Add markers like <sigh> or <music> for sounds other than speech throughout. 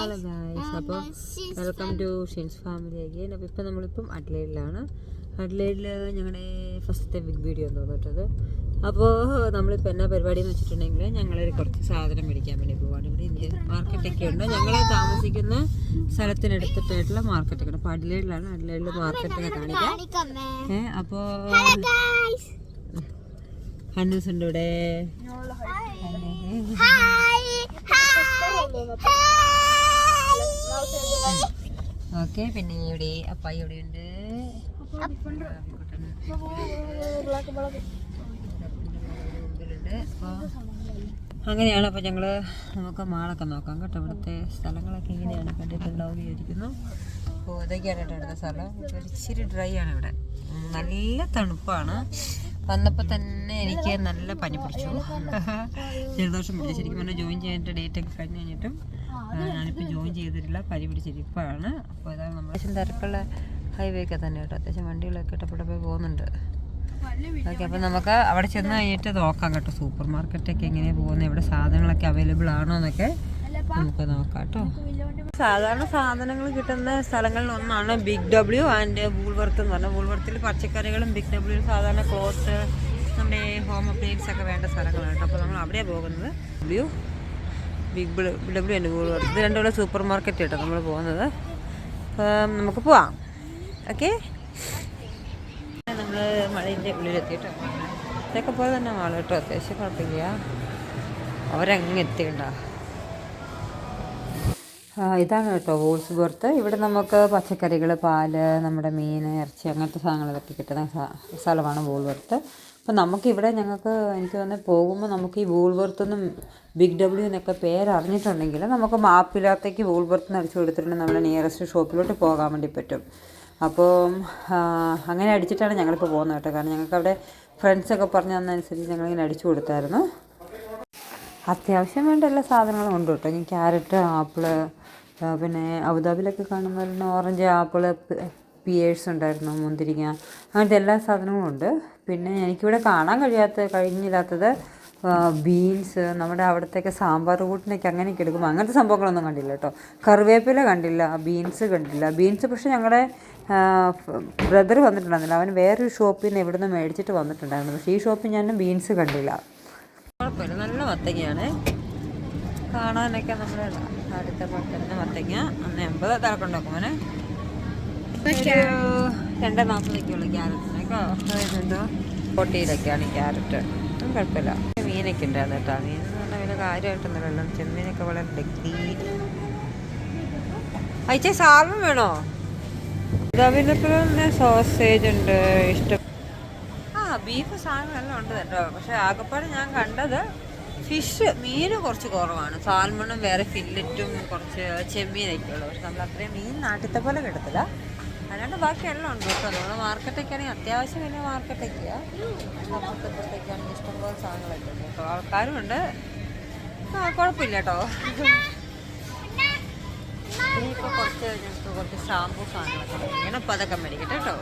Hello guys അപ്പോൾ welcome to Shins family again അപ്പോൾ ഇപ്പോൾ നമ്മളിപ്പം അഡ്ലൈഡിലാണ്. അഡ്ലൈഡിൽ ഞങ്ങളുടെ ഫസ്റ്റത്തെ ബിഗ് വീഡിയോ എന്ന് തോന്നിട്ടത് അപ്പോൾ നമ്മളിപ്പോൾ എന്നാ പരിപാടി എന്ന് വെച്ചിട്ടുണ്ടെങ്കിൽ ഞങ്ങളൊരു കുറച്ച് സാധനം മേടിക്കാൻ വേണ്ടി പോവാണ്. ഇവിടെ ഇന്ത്യൻ മാർക്കറ്റൊക്കെ ഉണ്ട്. ഞങ്ങൾ താമസിക്കുന്ന സ്ഥലത്തിനടുത്തിട്ടായിട്ടുള്ള മാർക്കറ്റൊക്കെ ഉണ്ട്. അപ്പോൾ അഡ്ലൈഡിലാണ്. അഡ്ലൈഡിൽ മാർക്കറ്റൊക്കെ കാണിക്കാം. ഏ അപ്പോൾ ഹന്നൂസ് ഉണ്ട് ഇവിടെ. ഓക്കെ പിന്നെ ഇവിടെ അപ്പായി ഇവിടെ ഉണ്ട്. അങ്ങനെയാണ് അപ്പോൾ ഞങ്ങൾ നമുക്ക് മാളൊക്കെ നോക്കാം കേട്ടോ. ഇവിടുത്തെ സ്ഥലങ്ങളൊക്കെ ഇങ്ങനെയാണ് കണ്ടിട്ടുണ്ടാവും വിചാരിക്കുന്നു. അപ്പോൾ ഇതൊക്കെയാണ് കേട്ടോ ഇവിടുത്തെ സ്ഥലം. ഇച്ചിരി ഡ്രൈ ആണ് ഇവിടെ. നല്ല തണുപ്പാണ്. വന്നപ്പോൾ തന്നെ എനിക്ക് നല്ല പനി പിടിച്ചു. ജലദോഷം പിടിച്ചു. ശരിക്കും പറഞ്ഞാൽ ജോയിൻ ചെയ്യേണ്ട ഡേറ്റ് ഒക്കെ കഴിഞ്ഞ് കഴിഞ്ഞിട്ടും ഞാനിപ്പോൾ ജോയിൻ ചെയ്തിട്ടില്ല. പനി പിടിച്ചിരിപ്പാണ്. അപ്പോൾ അതാണ് നമ്മൾ അത്യാവശ്യം തിരക്കുള്ള ഹൈവേ ഒക്കെ തന്നെ കേട്ടോ. അത്യാവശ്യം വണ്ടികളൊക്കെ ഇട്ടപ്പെട്ടപ്പോൾ പോകുന്നുണ്ട്. ഓക്കെ അപ്പോൾ നമുക്ക് അവിടെ ചെന്ന് കഴിഞ്ഞിട്ട് നോക്കാം കേട്ടോ. സൂപ്പർ മാർക്കറ്റൊക്കെ എങ്ങനെയാണ് പോകുന്നത് ഇവിടെ സാധനങ്ങളൊക്കെ അവൈലബിൾ ആണോ എന്നൊക്കെ. നമുക്ക് നോക്കാം കേട്ടോ. സാധാരണ സാധനങ്ങൾ കിട്ടുന്ന സ്ഥലങ്ങളിൽ ഒന്നാണ് ബിഗ് ഡബ്ല്യു ആൻഡ് വൂൾവർത്ത് എന്ന് പറഞ്ഞാൽ വൂൾവർത്തിൽ പച്ചക്കറികളും ബിഗ് ഡബ്ല്യു സാധാരണ ക്ലോത്ത് നമ്മുടെ ഹോം അപ്ലയൻസ് ഒക്കെ വേണ്ട സ്ഥലങ്ങളാണ് കേട്ടോ. അപ്പോൾ നമ്മൾ അവിടെ പോകുന്നത്. W Big W and Woolworth ഇത് രണ്ടുകൂടെ സൂപ്പർ മാർക്കറ്റ് കേട്ടോ നമ്മൾ പോകുന്നത്. അപ്പം നമുക്ക് പോവാം. ഓക്കെ നമ്മൾ മഴയിന്റെ ഉള്ളിലെത്തിയിട്ടോ ഇതൊക്കെ പോലെ തന്നെ മാൾ കേട്ടോ. അത്യാവശ്യം കുഴപ്പമില്ല. അവരങ്ങ് എത്തിക്കണ്ട ആ, ഇതാണ് കേട്ടോ വോൾസ് പുറത്ത് ഇവിടെ നമുക്ക് പച്ചക്കറികൾ പാൽ നമ്മുടെ മീൻ ഇറച്ചി അങ്ങനത്തെ സാധനങ്ങളൊക്കെ കിട്ടുന്ന സ്ഥലമാണ് വോൾവർത്ത് അപ്പോൾ നമുക്കിവിടെ ഞങ്ങൾക്ക് എനിക്ക് തോന്നുന്നത് പോകുമ്പോൾ നമുക്ക് ഈ വോൾവർത്തുനിന്നും ബിഗ് ഡബ്ല്യു എന്നൊക്കെ പേര് അറിഞ്ഞിട്ടുണ്ടെങ്കിൽ നമുക്ക് മാപ്പിനകത്തേക്ക് വോൾവർത്ത് അടിച്ചു കൊടുത്തിട്ടുണ്ടെങ്കിൽ നമ്മുടെ നിയറസ്റ്റ് ഷോപ്പിലോട്ട് പോകാൻ വേണ്ടി പറ്റും. അപ്പോൾ അങ്ങനെ അടിച്ചിട്ടാണ് ഞങ്ങളിപ്പോൾ പോകുന്നത് കേട്ടോ. കാരണം ഞങ്ങൾക്ക് അവിടെ ഫ്രണ്ട്സൊക്കെ പറഞ്ഞു തന്നതനുസരിച്ച് ഞങ്ങളിങ്ങനെ അടിച്ചു കൊടുത്തായിരുന്നു. അത്യാവശ്യം വേണ്ട എല്ലാ സാധനങ്ങളും ഉണ്ട് കേട്ടോ. ഞാൻ ക്യാരറ്റ് ആപ്പിൾ പിന്നെ അബുദാബിയിലൊക്കെ പറഞ്ഞ ഓറഞ്ച് ആപ്പിൾ പിയേഴ്സ് ഉണ്ടായിരുന്നു മുന്തിരിങ്ങ. അങ്ങനത്തെ എല്ലാ സാധനങ്ങളും ഉണ്ട്. പിന്നെ എനിക്കിവിടെ കാണാൻ കഴിയാത്ത കഴിഞ്ഞില്ലാത്തത് ബീൻസ് നമ്മുടെ അവിടത്തേക്ക് സാമ്പാർ കൂട്ടിനൊക്കെ അങ്ങനെയൊക്കെ എടുക്കുമ്പോൾ അങ്ങനത്തെ സംഭവങ്ങളൊന്നും കണ്ടില്ല കേട്ടോ. കറിവേപ്പില കണ്ടില്ല ബീൻസ് കണ്ടില്ല. ബീൻസ് പക്ഷേ ഞങ്ങളുടെ ബ്രദർ വന്നിട്ടുണ്ടായിരുന്നില്ല. അവൻ വേറൊരു ഷോപ്പിൽ നിന്ന് ഇവിടുന്ന് മേടിച്ചിട്ട് വന്നിട്ടുണ്ടായിരുന്നു. പക്ഷേ ഈ ഷോപ്പിൽ ഞാൻ ബീൻസ് കണ്ടില്ല. കുഴപ്പമില്ല നല്ല മത്തങ്ങയാണ് കാണാനൊക്കെ നമ്മുടെ അടുത്ത പോലെ തന്നെ മത്തങ്ങ അന്ന് എൺപത് തിരക്കുണ്ടാക്കും മോനെ. രണ്ടേ നാൽപ്പതൊക്കെ ഉള്ളു ക്യാരറ്റിനൊക്കെ എന്തോ പൊട്ടിയിലൊക്കെയാണ് ക്യാരറ്റ്. കുഴപ്പമില്ല. മീനൊക്കെ ഉണ്ടായിരുന്നു കേട്ടോ. മീൻ എന്ന് പറഞ്ഞാൽ വലിയ കാര്യമായിട്ടൊന്നുമില്ല. ചെമ്മീനൊക്കെ വളരെ ഡെഗ്രി അയച്ച സാൽമൺ വേണോ? പിന്നെ സോസേജ് ഉണ്ട്. ഇഷ്ടം. ആ ബീഫ് സാധനങ്ങളെല്ലാം ഉണ്ട് കേട്ടോ. പക്ഷെ ആകപ്പാട് ഞാൻ കണ്ടത് ഫിഷ് മീൻ കുറച്ച് കുറവാണ്. സാൽമണും വേറെ ഫില്ലറ്റും കുറച്ച് ചെമ്മീനൊക്കെ ഉള്ളു പക്ഷെ നമ്മൾ അത്രയും മീൻ നാട്ടിലത്തെ പോലെ കിട്ടത്തില്ല. അല്ലാണ്ട് ബാക്കി എല്ലാം ഉണ്ട് കേട്ടോ. നമ്മുടെ മാർക്കറ്റൊക്കെ ആണെങ്കിൽ അത്യാവശ്യം വലിയ മാർക്കറ്റൊക്കെയാണ് അപ്പുറത്തൊക്കെയാണെങ്കിൽ ഇഷ്ടംപോലെ സാധനങ്ങളൊക്കെ ഉണ്ട് കേട്ടോ. ആൾക്കാരും ഉണ്ട്. ആ കുഴപ്പമില്ല കേട്ടോ. ഇനിയിപ്പോൾ കുറച്ച് ഞങ്ങൾക്ക് കുറച്ച് ഷാമ്പൂ സാധനങ്ങളൊക്കെ ഇങ്ങനെ അപ്പോൾ അതൊക്കെ മേടിക്കട്ടെ കേട്ടോ.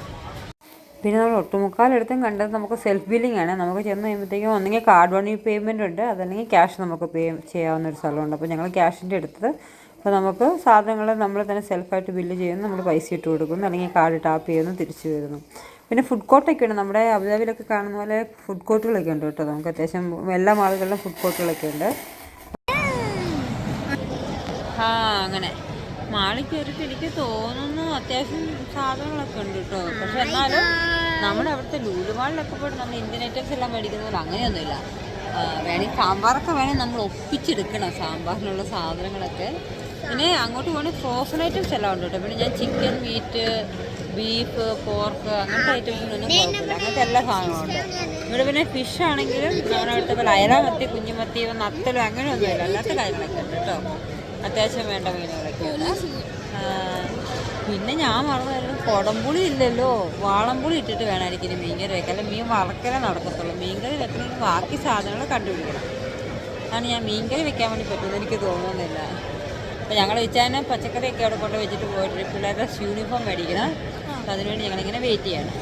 പിന്നെ നമ്മൾ ഒട്ടുമുക്കാലെടുത്തും കണ്ടത് നമുക്ക് സെൽഫ് ബില്ലിംഗ് ആണ്. നമുക്ക് ചെന്ന് കഴിയുമ്പോഴത്തേക്കും ഒന്നെങ്കിൽ കാർഡ് വഴി പേയ്മെന്റ് ഉണ്ട്. അതല്ലെങ്കിൽ ക്യാഷ് നമുക്ക് പേ ചെയ്യാവുന്ന ഒരു സ്ഥലമുണ്ട്. അപ്പോൾ ഞങ്ങൾ ക്യാഷിന്റെ എടുത്തത് അപ്പോൾ നമുക്ക് സാധനങ്ങൾ നമ്മൾ തന്നെ സെൽഫായിട്ട് ബില്ല് ചെയ്യുന്നു. നമ്മൾ പൈസ ഇട്ട് കൊടുക്കുന്നു. അല്ലെങ്കിൽ കാർഡ് ടാപ്പ് ചെയ്യുന്നു. തിരിച്ചു വരുന്നു. പിന്നെ ഫുഡ് കോർട്ടൊക്കെ ഉണ്ട്. നമ്മുടെ അബുദാബിയിലൊക്കെ കാണുന്ന പോലെ ഫുഡ് കോർട്ടുകളൊക്കെ ഉണ്ട് കേട്ടോ. നമുക്ക് അത്യാവശ്യം എല്ലാ മാളുകളിലും ഫുഡ് കോർട്ടുകളൊക്കെ ഉണ്ട്. ആ അങ്ങനെ. മാളിൽ കയറിയിട്ട് എനിക്ക് തോന്നുന്നു അത്യാവശ്യം സാധനങ്ങളൊക്കെ ഉണ്ട് കേട്ടോ പക്ഷെ എന്നാലും നമ്മുടെ അവിടുത്തെ ലൂലുമാളിലൊക്കെ പോയിട്ട് നമ്മൾ ഇന്ത്യൻ ഐറ്റംസ് എല്ലാം മേടിക്കുന്ന പോലെ അങ്ങനെയൊന്നുമില്ല. വേണമെങ്കിൽ സാമ്പാറൊക്കെ വേണമെങ്കിൽ നമ്മൾ ഒപ്പിച്ചെടുക്കണം സാമ്പാറിനുള്ള സാധനങ്ങളൊക്കെ. പിന്നെ അങ്ങോട്ട് പോകണമെങ്കിൽ ഫ്രോസൺ ഐറ്റംസ് എല്ലാം ഉണ്ട് കേട്ടോ പിന്നെ ഞാൻ ചിക്കൻ മീറ്റ് ബീഫ് പോർക്ക് അങ്ങനത്തെ ഐറ്റംസിനൊന്നും കുഴപ്പമില്ല അങ്ങനത്തെ എല്ലാ സാധനങ്ങളും ഉണ്ട്. ഇവിടെ പിന്നെ ഫിഷ് ആണെങ്കിലും നമ്മുടെ അവിടുത്തെ പോലെ അയല മത്തി കുഞ്ഞുമത്തി നത്തലും അങ്ങനെയൊന്നുമില്ല. അല്ലാത്ത കാര്യങ്ങളൊക്കെ ഉണ്ട് കേട്ടോ അത്യാവശ്യം വേണ്ട മീനുകളൊക്കെ പിന്നെ ഞാൻ മറന്നു കൊടംപുളി ഇല്ലല്ലോ. വാളംപുളി ഇട്ടിട്ട് വേണമായിരിക്കും മീൻകറി വെക്കാൻ. അല്ല മീൻ വറക്കലേ നടക്കത്തുള്ളൂ. മീൻകറി വെക്കണമെങ്കിൽ ബാക്കി സാധനങ്ങൾ കണ്ടുപിടിക്കണം. അതാണ് ഞാൻ മീൻകറി വെക്കാൻ വേണ്ടി പറ്റുമെന്ന് എനിക്ക് തോന്നുന്നില്ല. അപ്പോൾ ഞങ്ങൾ വെച്ചാൽ പച്ചക്കറിയൊക്കെ അവിടെ കൊണ്ട് വെച്ചിട്ട് പോയിട്ട് പിള്ളേരുടെ യൂണിഫോം മേടിക്കണം. അപ്പോൾ അതിനുവേണ്ടി ഞങ്ങളിങ്ങനെ വെയിറ്റ് ചെയ്യണം.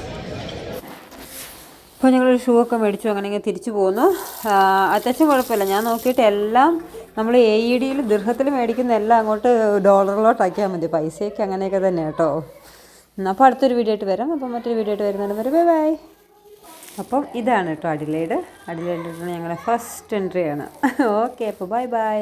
അപ്പോൾ ഞങ്ങൾ ഷൂ ഒക്കെ മേടിച്ചു അങ്ങനെ ഇങ്ങനെ തിരിച്ചു പോന്നു. ആ, അത്യാവശ്യം കുഴപ്പമില്ല. ഞാൻ നോക്കിയിട്ട് എല്ലാം നമ്മൾ എ ഇ ഡിയിൽ ദീർഘത്തിൽ മേടിക്കുന്ന എല്ലാം അങ്ങോട്ട് ഡോളറിലോട്ടാക്കിയാൽ മതി. പൈസയൊക്കെ അങ്ങനെയൊക്കെ തന്നെ കേട്ടോ. അപ്പോൾ അടുത്തൊരു വീഡിയോ ആയിട്ട് വരാം. അപ്പോൾ മറ്റൊരു വീഡിയോ ആയിട്ട് വരുന്നതിന് വരെ ബൈ ബൈ അപ്പം ഇതാണ് കേട്ടോ അഡിലേഡ് അഡിലേഡ് ഞങ്ങളുടെ ഫസ്റ്റ് എൻട്രിയാണ് ഓക്കെ <laughs> അപ്പോൾ ബൈ ബൈ